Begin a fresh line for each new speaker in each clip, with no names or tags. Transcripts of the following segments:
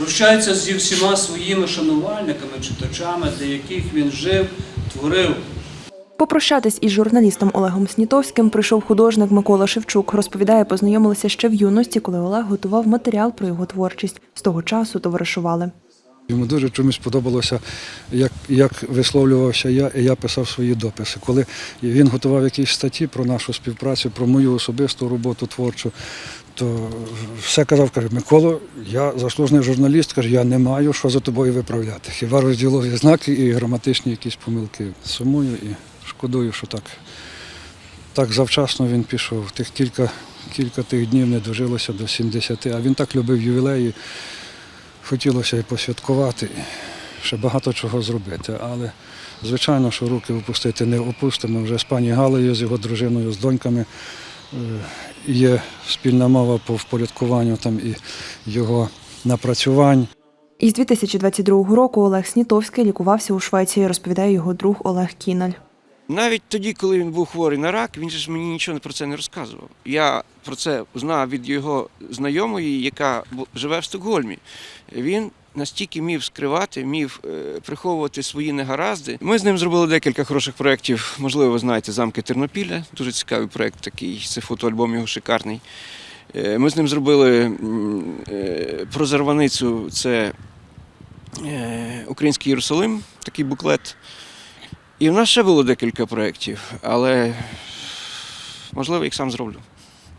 Прощається зі всіма своїми шанувальниками, читачами, для яких він жив, творив.
Попрощатись із журналістом Олегом Снітовським прийшов художник Микола Шевчук. Розповідає, познайомилися ще в юності, коли Олег готував матеріал про його творчість. З того часу товаришували.
Йому дуже чомусь подобалося, як, як висловлювався я, і я писав свої дописи. Коли він готував якісь статті про нашу співпрацю, про мою особисту роботу творчу, то все казав, каже, Миколо, я заслужений журналіст, каже, я не маю що за тобою виправляти. Хіба розділові знаки і граматичні якісь помилки. Сумую і шкодую, що так, так завчасно він пішов. Тих кілька, кілька тих днів не дожилося до 70, а він так любив ювілеї. Хотілося і посвяткувати, і ще багато чого зробити. Але звичайно, що руки опустити не опустимо. Вже з пані Галею, з його дружиною, з доньками є спільна мова по впорядкуванню там і його напрацювань.
Із 2022 року Олег Снітовський лікувався у Швеції, розповідає його друг Олег Кіналь.
Навіть тоді, коли він був хворий на рак, він ж мені нічого про це не розказував. Я про це знав від його знайомої, яка живе в Стокгольмі. Він настільки міг скривати, міг е, приховувати свої негаразди. Ми з ним зробили декілька хороших проєктів. Можливо, ви знаєте, замки Тернопіля. Дуже цікавий проєкт такий. Це фотоальбом його шикарний. Е, Ми з ним зробили е, про зарваницю. Це Український Єрусалим, такий буклет. І в нас ще було декілька проєктів, але можливо їх сам зроблю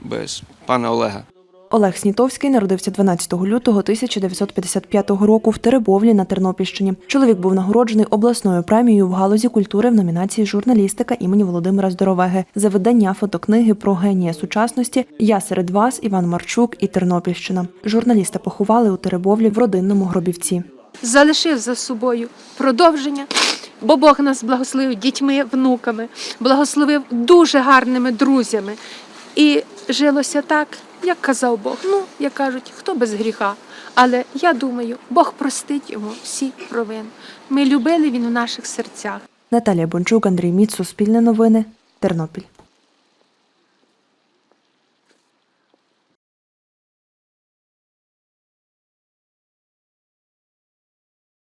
без пана Олега.
Олег Снітовський народився 12 лютого 1955 року в Теребовлі на Тернопільщині. Чоловік був нагороджений обласною премією в галузі культури в номінації Журналістика імені Володимира Здоровеги за видання фотокниги про генія сучасності Я серед вас Іван Марчук і Тернопільщина. Журналіста поховали у Теребовлі в родинному гробівці.
залишив за собою продовження, бо Бог нас благословив дітьми, внуками, благословив дуже гарними друзями. І жилося так, як казав Бог. Ну, як кажуть, хто без гріха. Але я думаю, Бог простить йому всі провини. Ми любили він у наших серцях.
Наталія Бончук, Андрій Міц, Суспільне новини, Тернопіль.